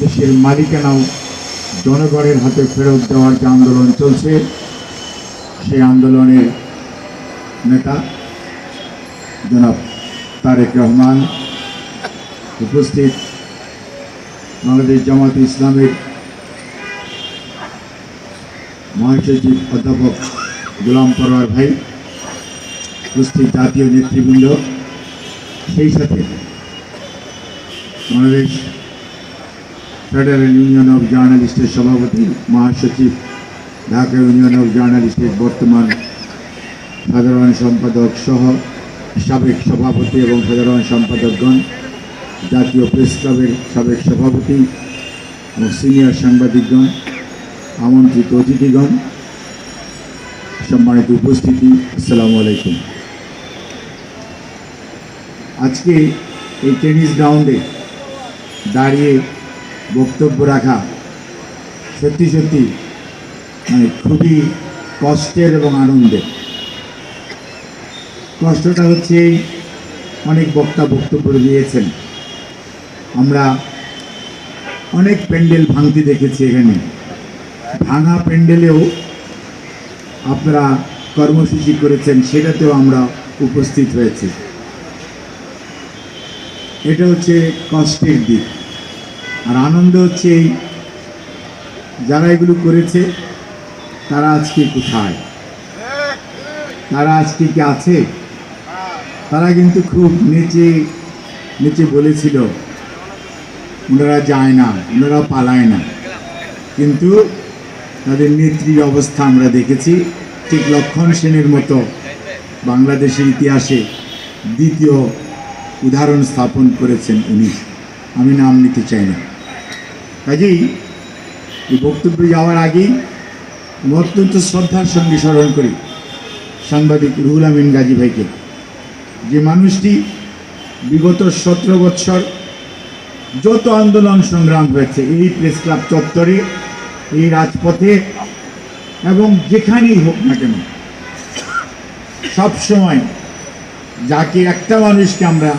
দেশের মালিকানাও জনগণের হাতে ফেরত দেওয়ার যে আন্দোলন চলছে, সেই আন্দোলনের নেতা জনাব তারেক রহমান উপস্থিত বাংলাদেশ জামাত ইসলামের মহাসচিব অধ্যাপক গোলাম পরোয়ার ভাই, উপস্থিত জাতীয় নেতৃবৃন্দ, সেই সাথে বাংলাদেশ ফেডারেল ইউনিয়ন অফ জার্নালিস্টের সভাপতি, মহাসচিব, ঢাকা ইউনিয়ন অফ জার্নালিস্টের বর্তমান সাধারণ সম্পাদক সহ সাবেক সভাপতি এবং সাধারণ সম্পাদকগণ, জাতীয় প্রেস ক্লাবের সাবেক সভাপতি এবং সিনিয়র সাংবাদিকগণ, আমন্ত্রিত অতিথিগণ, সম্মানিত উপস্থিতি, আসসালামু আলাইকুম। আজকে এই টেনিস গ্রাউন্ডে দাঁড়িয়ে বক্তব্য রাখা সত্যি সত্যি মানে খুবই কষ্টের এবং আনন্দের। কষ্টটা হচ্ছে অনেক বক্তা বক্তব্য দিয়েছেন। আমরা অনেক প্যান্ডেল ভাঙতে দেখেছি এখানে। ভাঙা প্যান্ডেলেও আপনারা কর্মসূচি করেছেন, সেটাতেও আমরা উপস্থিত হয়েছি। এটা হচ্ছে কষ্টের দিক। আর আনন্দ হচ্ছে এই যারা এগুলো করেছে, তারা আজকে কোথায়? তারা আজকে কি আছে? তারা কিন্তু খুব নিচে নিচে বলেছিল, ওনারা যায় না, ওনারা পালায় না। কিন্তু তাদের নেত্রীর অবস্থা আমরা দেখেছি, ঠিক লক্ষণ সেনের মতো বাংলাদেশের ইতিহাসে দ্বিতীয় উদাহরণ স্থাপন করেছেন উনি। আমি নাম নিতে চাই না। কাজেই এই বক্তব্যে যাওয়ার আগেই আমি অত্যন্ত শ্রদ্ধার সঙ্গে স্মরণ করি সাংবাদিক রুহুল আমিন গাজী ভাইকে। যে মানুষটি বিগত সতেরো বৎসর যত আন্দোলন সংগ্রাম হয়েছে, এই প্রেস ক্লাব চত্বরে, এই রাজপথে এবং যেখানেই হোক না কেন সবসময় যাকে একটা মানুষকে আমরা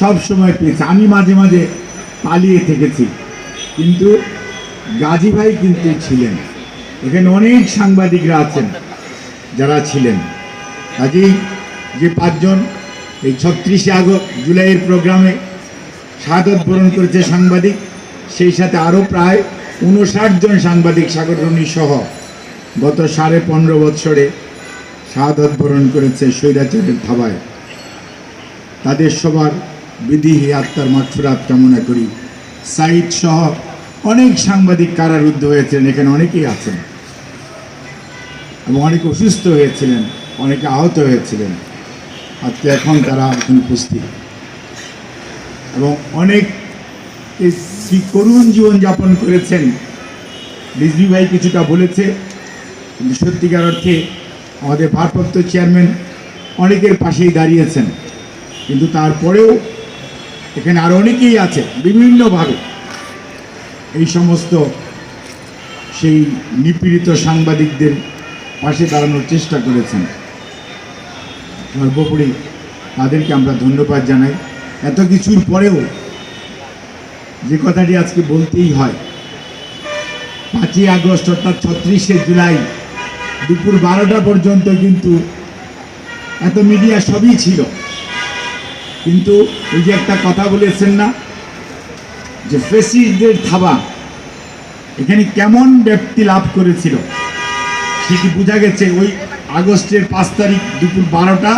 সব সময় পেয়েছি, আমি মাঝে মাঝে পালিয়ে থেকেছি। কিন্তু গাজী ভাই কিন্তু ছিলেন। এখানে অনেক সাংবাদিকরা আছেন, যারা ছিলেন। কাজেই যে পাঁচজন এই ছত্রিশে আগস্ট জুলাইয়ের প্রোগ্রামে শাহাদত বরণ করেছে সাংবাদিক, সেই সাথে আরও প্রায় উনষাট জন সাংবাদিক সাগরণী সহ গত সাড়ে পনেরো বৎসরে শাহাদত বরণ করেছে স্বৈরাচারের থাবায়। তাদের সবার বিধি আত্মার মাঠফুরাত কামনা করি। সাইদ সহ অনেক সাংবাদিক কারারুদ্ধ হয়েছিলেন, এখানে অনেকেই আছেন। এবং অনেকে অসুস্থ হয়েছিলেন, অনেকে আহত হয়েছিলেন। আজকে এখন তারা এখন উপস্থিত। এবং অনেক করুণ জীবনযাপন করেছেন। রিজভি ভাই কিছুটা বলেছে, কিন্তু সত্যিকার অর্থে আমাদের ভারপ্রাপ্ত চেয়ারম্যান অনেকের পাশেই দাঁড়িয়েছেন। কিন্তু তারপরেও এখানে আরও অনেকেই আছে, বিভিন্নভাবে। এই সমস্ত সেই নিপীড়িত সাংবাদিকদের পাশে দাঁড়ানোর চেষ্টা করেছেন। সর্বোপরি তাদেরকে আমরা ধন্যবাদ জানাই। এত কিছুর পরেও যে কথাটি আজকে বলতেই হয়, পাঁচই আগস্ট অর্থাৎ ছত্রিশে জুলাই দুপুর বারোটা পর্যন্ত কিন্তু এত মিডিয়া সবই ছিল। কিন্তু ওই যে একটা কথা বলেছেন না, যে ফেসিসদের থাবা এখানে কেমন ব্যাপ্তি লাভ করেছিল, সেটি বোঝা গেছে ওই আগস্টের পাঁচ তারিখ দুপুর বারোটা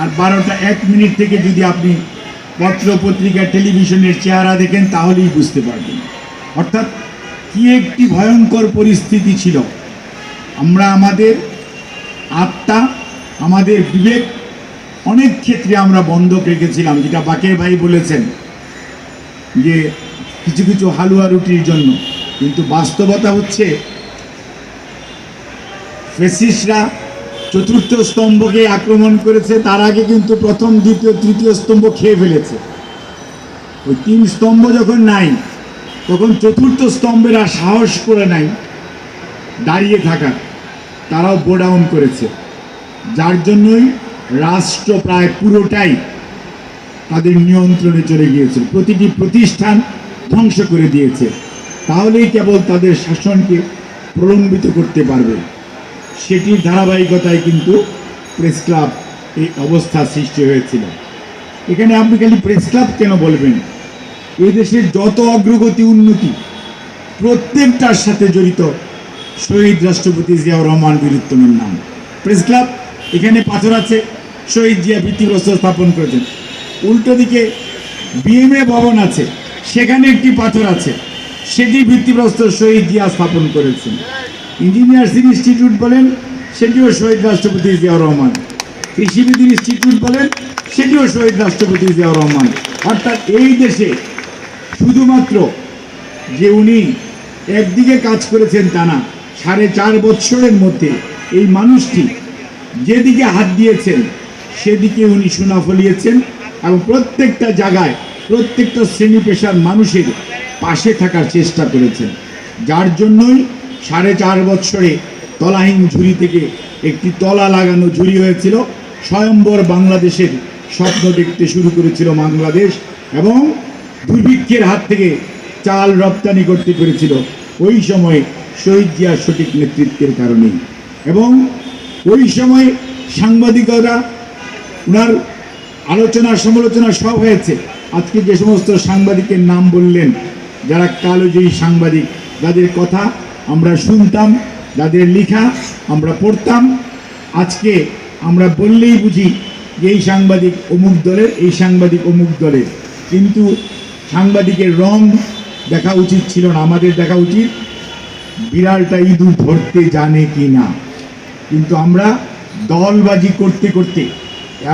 আর বারোটা এক মিনিট থেকে যদি আপনি পত্র পত্রিকা টেলিভিশনের চেহারা দেখেন, তাহলেই বুঝতে পারবেন। অর্থাৎ কি একটি ভয়ঙ্কর পরিস্থিতি ছিল। আমরা আমাদের আত্মা, আমাদের বিবেক অনেক ক্ষেত্রে আমরা বন্ধক রেখেছিলাম, যেটা বাকের ভাই বলেছেন, যে কিছু কিছু হালুয়া রুটির জন্য। কিন্তু বাস্তবতা হচ্ছে, ফেসিসরা চতুর্থ স্তম্ভকে আক্রমণ করেছে, তার আগে কিন্তু প্রথম, দ্বিতীয়, তৃতীয় স্তম্ভ খেয়ে ফেলেছে। ওই তিন স্তম্ভ যখন নাই, তখন চতুর্থ স্তম্ভের আর সাহস করে নাই দাঁড়িয়ে থাকার। তারাও বো ডাউন করেছে। যার জন্যই রাষ্ট্র প্রায় পুরোটাই তাদের নিয়ন্ত্রণে চলে গিয়েছিল প্রতিটি প্রতিষ্ঠান ধ্বংস করে দিয়েছে। তাহলেই কেবল তাদের শাসনকে প্রলম্বিত করতে পারবে। সেটির ধারাবাহিকতায় কিন্তু প্রেস ক্লাব এই অবস্থা সৃষ্টি হয়েছিল। এখানে আপনি খালি প্রেস ক্লাব কেন বলবেন? এই দেশের যত অগ্রগতি উন্নতি, প্রত্যেকটার সাথে জড়িত শহীদ রাষ্ট্রপতি জিয়াউর রহমান বীরুত্তমের নাম। প্রেস ক্লাব এখানে পাথর আছে, শহীদ জিয়া ভিত্তিপ্রস্তর স্থাপন করেছেন। উল্টো দিকে বিএমএ ভবন আছে, সেখানে একটি পাথর আছে, সেটি ভিত্তিপ্রস্তর শহীদ জিয়া স্থাপন করেছেন। ইঞ্জিনিয়ার্স ইনস্টিটিউট বলেন, সেটিও শহীদ রাষ্ট্রপতি জিয়াউর রহমান। কৃষিবিদ ইনস্টিটিউট বলেন, সেটিও শহীদ রাষ্ট্রপতি জিয়াউর রহমান। অর্থাৎ এই দেশে শুধুমাত্র যে উনি একদিকে কাজ করেছেন তা না, সাড়ে চার বৎসরের মধ্যে এই মানুষটি যেদিকে হাত দিয়েছেন, সেদিকে উনি সোনা ফলিয়েছেন এবং প্রত্যেকটা জায়গায়, প্রত্যেকটা শ্রেণি পেশার মানুষের পাশে থাকার চেষ্টা করেছেন। যার জন্যই সাড়ে চার বৎসরে তলাহীন ঝুড়ি থেকে একটি তলা লাগানো ঝুড়ি হয়েছিল, স্বয়ম্বর বাংলাদেশের স্বপ্ন দেখতে শুরু করেছিল বাংলাদেশ এবং দুর্ভিক্ষের হাত থেকে চাল রপ্তানি করতে পেরেছিল। ওই সময়ে শহীদ জিয়ার সঠিক নেতৃত্বের কারণেই। এবং ওই সময় সাংবাদিকরা ওনার আলোচনা, সমালোচনা সব হয়েছে। আজকে যে সমস্ত সাংবাদিকের নাম বললেন, যারা কালোজয়ী সাংবাদিক যাদের কথা আমরা শুনতাম যাদের লেখা আমরা পড়তাম। আজকে আমরা বললেই বুঝি যে এই সাংবাদিক অমুক দলের, এই সাংবাদিক অমুক দলের। কিন্তু সাংবাদিকের রং দেখা উচিত ছিল না, আমাদের দেখা উচিত, বিড়ালটা ইঁদুর ধরতে জানে কি না। কিন্তু আমরা দলবাজি করতে করতে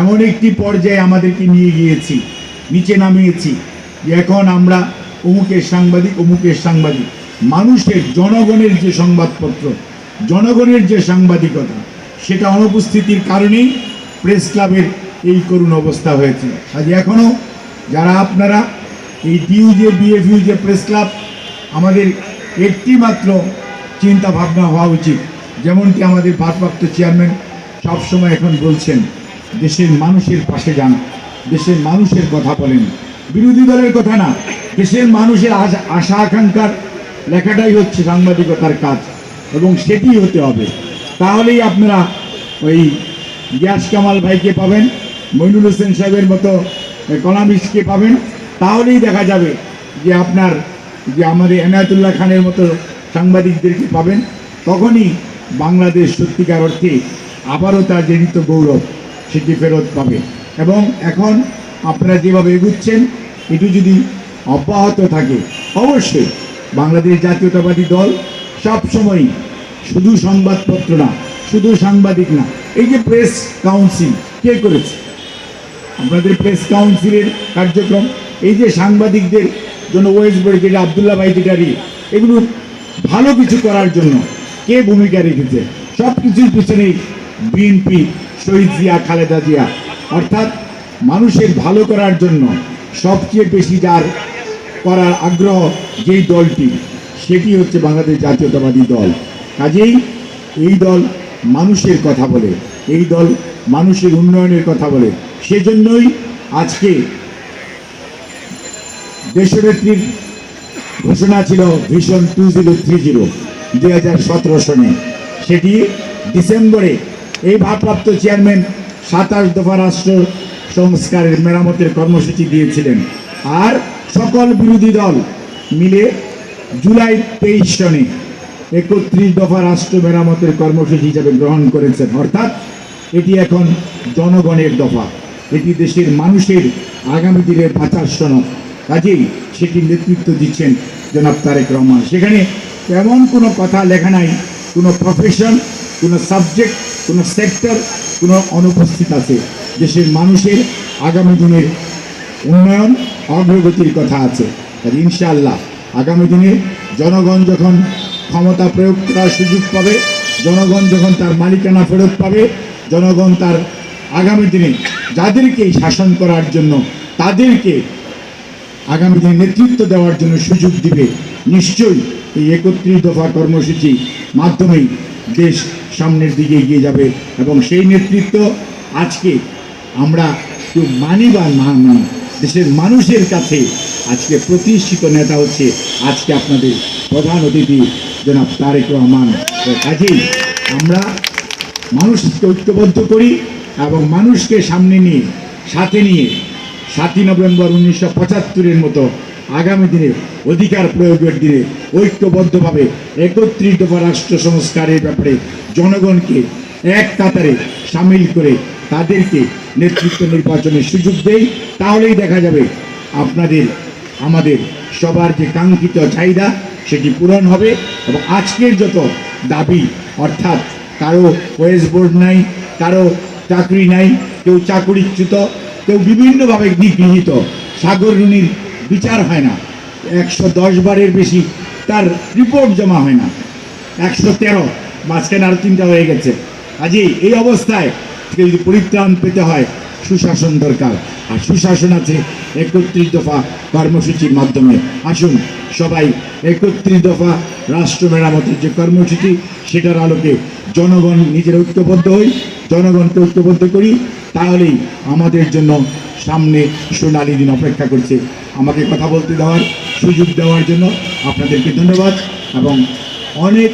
এমন একটি পর্যায়ে আমাদেরকে নিয়ে গিয়েছি, নিচে নামিয়েছি যে এখন আমরা অমুকের সাংবাদিক অমুকের সাংবাদিক। মানুষের, জনগণের যে সংবাদপত্র, জনগণের যে সাংবাদিকতা, সেটা অনুপস্থিতির কারণেই প্রেস ক্লাবের এই করুণ অবস্থা হয়েছে। আজ এখনও যারা আপনারা এই ডিউজে বিএফইউজে প্রেস ক্লাব, আমাদের একটি মাত্র চিন্তা ভাবনা হওয়া উচিত। যেমনটি আমাদের ভারপ্রাপ্ত চেয়ারম্যান সবসময় এখন বলছেন, দেশের মানুষের পাশে যান, দেশের মানুষের কথা বলেন। বিরোধী দলের কথা না, দেশের মানুষের আশা আকাঙ্ক্ষার লেখাটাই হচ্ছে সাংবাদিকতার কাজ, এবং সেটি হতে হবে। তাহলেই আপনারা ওই গিয়াস কামাল ভাইকে পাবেন, মইনুল হোসেন সাহেবের মতো কলামিস্টকে পাবেন। তাহলেই দেখা যাবে যে আপনার, যে আমাদের এনায়তুল্লাহ খানের মতো সাংবাদিকদেরকে পাবেন। তখনই বাংলাদেশ সত্যিকার অর্থে আবারও তার জড়িত গৌরব সেটি ফেরত পাবে। এবং এখন আপনারা যেভাবে এগুচ্ছেন, এটি যদি অব্যাহত থাকে, অবশ্যই বাংলাদেশ জাতীয়তাবাদী দল সবসময়ই শুধু সংবাদপত্র না, শুধু সাংবাদিক না, এই যে প্রেস কাউন্সিল, কে করেছে? আপনাদের প্রেস কাউন্সিলের কার্যক্রম, এই যে সাংবাদিকদের জন্য ওয়েস্ট বোর্ড যেটা আবদুল্লাহ ভাই যেটারি এগুলো ভালো কিছু করার জন্য কে ভূমিকা রেখেছে? সব কিছুর পিছনেই বিএনপি শহীদ জিয়া, খালেদা জিয়া। অর্থাৎ মানুষের ভালো করার জন্য সবচেয়ে বেশি যার করার আগ্রহ যেই দলটি, সেটি হচ্ছে বাংলাদেশ জাতীয়তাবাদী দল। কাজেই এই দল মানুষের কথা বলে, এই দল মানুষের উন্নয়নের কথা বলে। সেজন্যই আজকে দেশনেত্রীর ঘোষণা ছিল vision two zero, three zero. দুই হাজার সতেরো সনে। সেটি ডিসেম্বরে এই ভারপ্রাপ্ত চেয়ারম্যান সাতাশ দফা রাষ্ট্র সংস্কারের মেরামতের কর্মসূচি দিয়েছিলেন। আর সকল বিরোধী দল মিলে জুলাই তেইশ সনে একত্রিশ দফা রাষ্ট্র মেরামতের কর্মসূচি হিসাবে গ্রহণ করেছেন। অর্থাৎ এটি এখন জনগণের দফা। এটি দেশের মানুষের আগামী দিনের বাঁচার সনদ। কাজেই সেটির নেতৃত্ব দিচ্ছেন জনাব তারেক রহমান। সেখানে তেমন কোনো কথা লেখা নাই। কোনো প্রফেশন কোনো সাবজেক্ট কোনো সেক্টর কোনো অনুপস্থিত আছে। দেশের মানুষের আগামী দিনের উন্নয়ন অগ্রগতির কথা আছে। ইনশাআল্লাহ আগামী দিনে জনগণ যখন ক্ষমতা প্রয়োগ করার সুযোগ পাবে, জনগণ যখন তার মালিকানা ফেরত পাবে, জনগণ তার আগামী দিনে যাদেরকেই শাসন করার জন্য, তাদেরকে আগামী দিনে নেতৃত্ব দেওয়ার জন্য সুযোগ দিবে, নিশ্চয়ই এই একত্রিশ দফা কর্মসূচি মাধ্যমেই দেশ সামনের দিকে এগিয়ে যাবে এবং সেই নেতৃত্ব আজকে আমরা কেউ মানি বা না মানি, দেশের মানুষের কাছে আজকে প্রতিষ্ঠিত নেতা হচ্ছে আজকে আপনাদের প্রধান অতিথি জনাব তারেক রহমান। কাজেই আমরা মানুষকে ঐক্যবদ্ধ করি এবং মানুষকে সামনে নিয়ে, সাথে নিয়ে সাতই নভেম্বর উনিশশো পঁচাত্তরের মতো আগামী দিনে অধিকার প্রয়োগের দিনে ঐক্যবদ্ধভাবে একত্রিত রাষ্ট্র সংস্কারের ব্যাপারে জনগণকে এক কাতারে সামিল করে তাদেরকে নেতৃত্ব নির্বাচনের সুযোগ দেই, তাহলেই দেখা যাবে আপনাদের, আমাদের সবার যে কাঙ্ক্ষিত চাহিদা সেটি পূরণ হবে এবং আজকের যত দাবি, অর্থাৎ কারও ওয়েস বোর্ড নাই, কারও চাকরি নাই, কেউ চাকরিচ্যুত, কেউ বিভিন্নভাবে নিগৃহীত রুনির বিচার হয় না। একশো দশ বারের বেশি তার রিপোর্ট জমা হয় না। একশো তেরো, মাঝখানে আরও তিনটা হয়ে গেছে। কাজেই এই অবস্থায় থেকে যদি পরিত্রাণ পেতে হয়, সুশাসন দরকার। আর সুশাসন আছে একত্রিশ দফা কর্মসূচির মাধ্যমে। আসুন সবাই একত্রিশ দফা রাষ্ট্র মেরামতের যে কর্মসূচি, সেটার আলোকে জনগণ নিজের ঐক্যবদ্ধ হই, জনগণকে ঐক্যবদ্ধ করি। তাহলেই আমাদের জন্য সামনে সোনালী দিন অপেক্ষা করছে। আমাকে কথা বলতে দেওয়ার সুযোগ দেওয়ার জন্য আপনাদেরকে ধন্যবাদ এবং অনেক